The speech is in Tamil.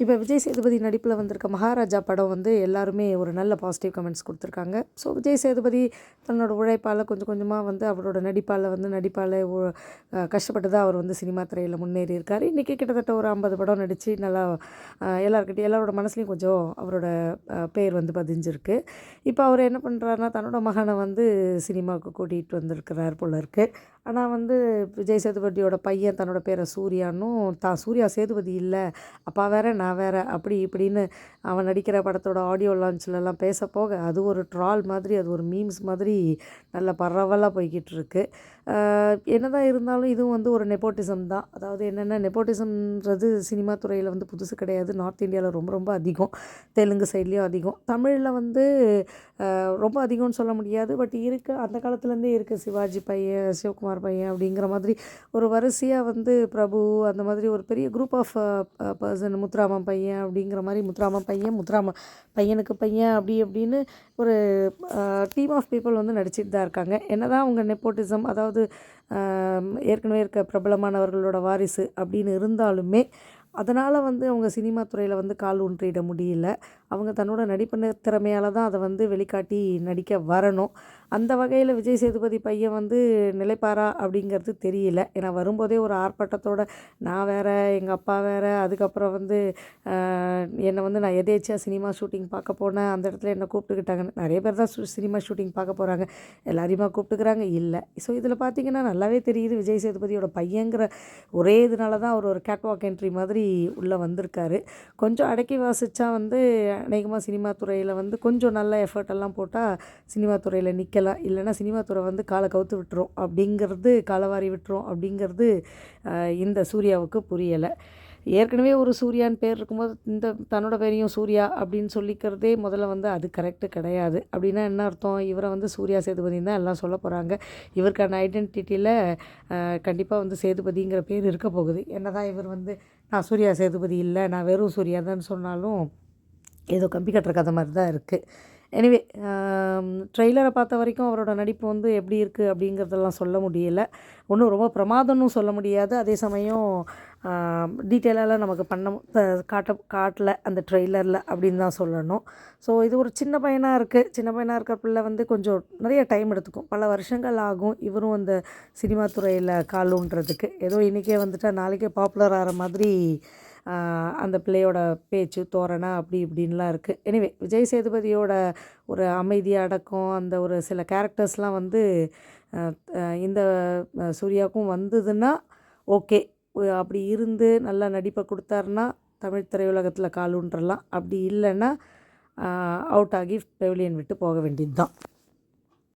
இப்போ விஜய் சேதுபதி நடிப்பில் வந்திருக்க மகாராஜா படம் வந்து எல்லாருமே ஒரு நல்ல பாசிட்டிவ் கமெண்ட்ஸ் கொடுத்துருக்காங்க. ஸோ விஜய் சேதுபதி தன்னோட உழைப்பால் கொஞ்சம் கொஞ்சமாக வந்து அவரோட நடிப்பால் வந்து நடிப்பால் கஷ்டப்பட்டு தான் அவர் வந்து சினிமா துறையில் முன்னேறி இருக்கார் இன்றைக்கி கிட்டத்தட்ட ஒரு ஐம்பது படம் நடித்து நல்லா எல்லாருக்கிட்டையும் எல்லாரோட மனசுலையும் கொஞ்சம் அவரோட பேர் வந்து பதிஞ்சிருக்கு. இப்போ அவர் என்ன பண்ணுறாருனா தன்னோட மகனை வந்து சினிமாவுக்கு கூட்டிகிட்டு வந்திருக்கிறார் போல இருக்குது ஆனால் வந்து விஜய் சேதுபதியோட பையன் தன்னோட பேரை சூர்யானும் தான் சூர்யா சேதுபதி இல்லை அப்பா வேற நான் வேற அப்படி இப்படின்னு அவன் நடிக்கிற படத்தோட ஆடியோ லான்ச்லலாம் பேச போக அது ஒரு ட்ரால் மாதிரி அது ஒரு மீம்ஸ் மாதிரி நல்ல பரவலாக போய்கிட்டு இருக்கு. என்ன தான் இருந்தாலும் இதுவும் வந்து ஒரு நெப்போட்டிசம் தான். அதாவது என்னென்ன நெப்போட்டிசம்ன்றது சினிமா துறையில் வந்து புதுசு கிடையாது. நார்த் இந்தியாவில் ரொம்ப ரொம்ப அதிகம். தெலுங்கு சைட்லேயும் அதிகம். தமிழில் வந்து ரொம்ப அதிகம்னு சொல்ல முடியாது. பட் இருக்குது அந்த காலத்துலேருந்தே இருக்குது சிவாஜி பையன் சிவகுமார் பையன் அப்படிங்கிற மாதிரி ஒரு வரிசையாக வந்து பிரபு அந்த மாதிரி ஒரு பெரிய குரூப் ஆஃப் பர்சன் முத்துராமன் பையன் அப்படிங்கிற மாதிரி முத்துராமன் பையன் முத்துராம பையனுக்கு பையன் அப்படி அப்படின்னு ஒரு டீம் ஆஃப் பீப்புள் வந்து நடிச்சிட்டு தான் இருக்காங்க. என்ன தான் அவங்க நெப்போட்டிசம் அதாவது ஏற்கனவே இருக்க பிரபலமானவர்களோட வாரிசு அப்படின்னு இருந்தாலுமே அதனால் வந்து அவங்க சினிமா துறையில் வந்து கால் ஊன்றிட முடியல. அவங்க தன்னோட நடிப்பு திறமையால் தான் அதை வந்து வெளிக்காட்டி நடிக்க வரணும். அந்த வகையில் விஜய் சேதுபதி பையன் வந்து நிலைப்பாரா அப்படிங்கிறது தெரியல. ஏன்னா வரும்போதே ஒரு ஆர்ப்பாட்டத்தோட நான் வேறு எங்கள் அப்பா வேறு அதுக்கப்புறம் வந்து என்னை வந்து நான் எதேச்சியாக சினிமா ஷூட்டிங் பார்க்க போனேன் அந்த இடத்துல என்னை கூப்பிட்டுக்கிட்டாங்க நிறைய பேர் தான் சினிமா ஷூட்டிங் பார்க்க போகிறாங்க எல்லாரையுமா கூப்பிட்டுக்கிறாங்க? இல்லை. ஸோ இதில் பார்த்தீங்கன்னா நல்லாவே தெரியுது விஜய் சேதுபதியோட பையங்கிற ஒரே இதனால தான் அவர் ஒரு கேட்வாக் என்ட்ரி மாதிரி உள்ளே வந்திருக்காரு. கொஞ்சம் அடக்கி வாசித்தா வந்து அநேகமாக சினிமா துறையில் வந்து கொஞ்சம் நல்ல எஃபர்ட் எல்லாம் போட்டால் சினிமா துறையில் நிற்கலாம் இல்லைன்னா சினிமா துறை வந்து காலை கவுத்து விட்டுரும் அப்படிங்கிறது காலவாரி விட்டுரும் அப்படிங்கிறது இந்த சூர்யாவுக்கு புரியலை. ஏற்கனவே ஒரு சூர்யான்னு பேர் இருக்கும்போது இந்த தன்னோட பேரையும் சூர்யா அப்படின்னு சொல்லிக்கிறதே முதல்ல வந்து அது கரெக்டு கிடையாது. அப்படின்னா என்ன அர்த்தம்? இவரை வந்து சூர்யா சேதுபதி தான் எல்லாம் சொல்ல போகிறாங்க இவருக்கான ஐடென்டிட்டியில் கண்டிப்பாக வந்து சேதுபதிங்கிற பேர் இருக்க போகுது. என்ன தான் இவர் வந்து நான் சூர்யா சேதுபதி இல்லை நான் வெறும் சூர்யா தான் சொன்னாலும் ஏதோ கம்பி கட்டுற கதை மாதிரி தான் இருக்குது எனிவே ட்ரெய்லரை um, பார்த்த வரைக்கும் அவரோட நடிப்பு வந்து எப்படி இருக்குது அப்படிங்கிறதெல்லாம் சொல்ல முடியல. ஒன்றும் ரொம்ப பிரமாதம்னு சொல்ல முடியாது. அதே சமயம் டீட்டெயிலாலாம் நமக்கு பண்ண காட்ட காட்டல அந்த ட்ரெய்லரில் அப்படின்னு தான் சொல்லணும். ஸோ இது ஒரு சின்ன பையனாக இருக்குது சின்ன பையனாக இருக்கிற பிள்ளை வந்து கொஞ்சம் நிறைய டைம் எடுத்துக்கும். பல வருஷங்கள் ஆகும் இவரும் அந்த சினிமா துறையில் காலுன்றதுக்கு. ஏதோ இன்றைக்கே வந்துட்டால் நாளைக்கே பாப்புலர் ஆகிற மாதிரி அந்த பிள்ளையோட பேச்சு தோரணை அப்படி இப்படின்லாம் இருக்குது எனிவே விஜய் சேதுபதியோட ஒரு அமைதி அடக்கம் அந்த ஒரு சில கேரக்டர்ஸ்லாம் வந்து இந்த சூர்யாவுக்கும் வந்ததுன்னா ஓகே அப்படி இருந்து நல்லா நடிப்பை கொடுத்தாருன்னா தமிழ் திரையுலகத்தில் காலூன்றலாம். அப்படி இல்லைன்னா அவுட் ஆகி பெவிலியன் விட்டு போக வேண்டியது தான்